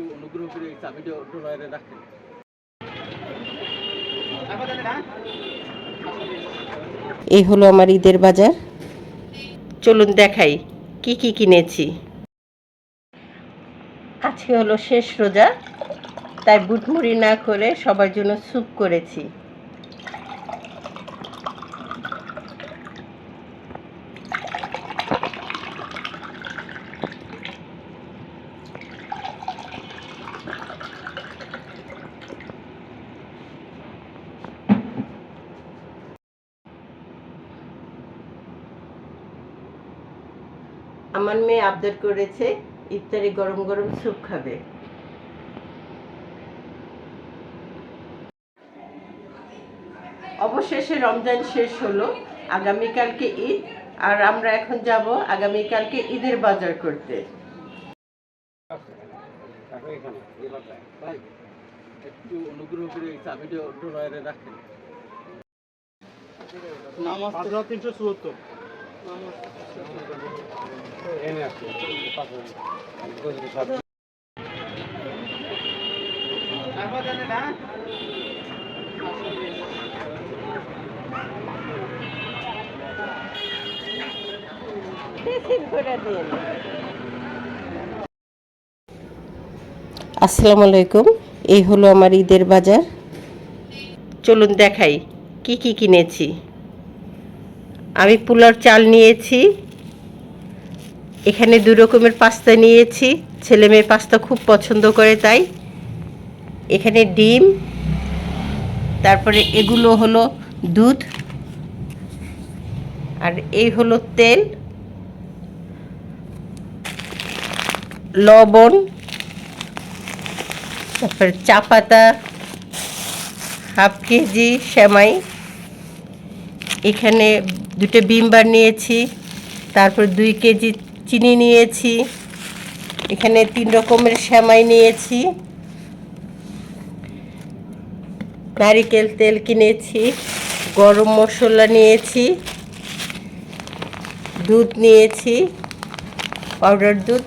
একটু অনুগ্রহ করে এই চাবিটা লয়ারে রাখেন। এই হলো আমার ঈদের বাজার। চলুন দেখাই কি কি কিনেছি। আজকে হলো শেষ রোজা, তাই বুটমুড়ি না করে সবার জন্য স্যুপ করেছি। আমার মেয়ে আবদার করেছে ইফতারে গরম গরম স্যুপ খাবে। অবশেষে রমজান শেষ হলো আগামীকালকে ঈদ আর আমরা এখন যাব আগামীকালকে ঈদের বাজার করতে। রাখো এখানে এই বাসায়। ভাই একটু অনুগ্রহ করে এই চাবিটা ড্রয়ারে রাখেন। নামাজ তিনশো চুয়াত্তর। আসসালামু আলাইকুম। এই হলো আমার ঈদের বাজার। চলুন দেখাই কি কি কিনেছি। আমি পোলার চাল নিয়েছি। এখানে দু রকমের পাস্তা নিয়েছি। ছেলে মেয়ে পাস্তা খুব পছন্দ করে তাই। এখানে ডিম, তারপরে এগুলো হলো দুধ, আর এই হলো তেল, লবণ, তারপরে চা পাতা, হাফ কেজি সেমাই। এখানে দুটো বিমবার নিয়েছি, তারপর দুই কেজি চিনি নিয়েছি, এখানে তিন রকমের সেমাই নিয়েছি, নারিকেল তেল কিনেছি, গরম মশলা নিয়েছি, দুধ নিয়েছি, পাউডার দুধ,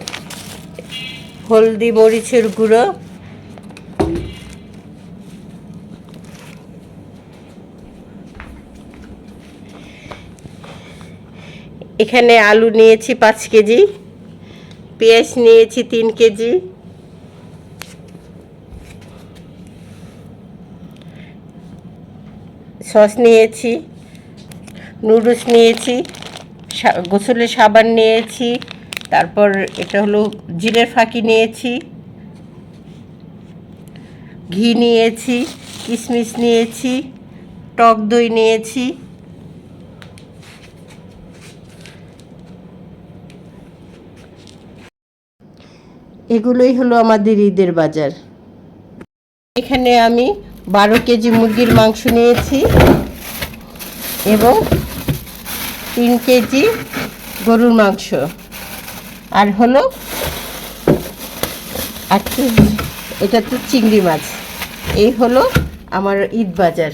হলদি মরিচের গুঁড়ো এখানে আলু নিয়েছি পাঁচ কেজি, পেঁয়াজ নিয়েছি তিন কেজি। সস নিয়েছি, নুডলস নিয়েছি গোসলের সাবান নিয়েছি, তারপর এটা হলো জিরের ফাঁকি নিয়েছি, ঘি নিয়েছি, কিশমিশ নিয়েছি, টক দই নিয়েছি। এগুলোই হলো আমাদের ঈদের বাজার। এখানে আমি বারো কেজি মুরগির মাংস নিয়েছি এবং তিন কেজি গরুর মাংস। আর হলো আর এটা তো চিংড়ি মাছ। এই হলো আমার ঈদ বাজার।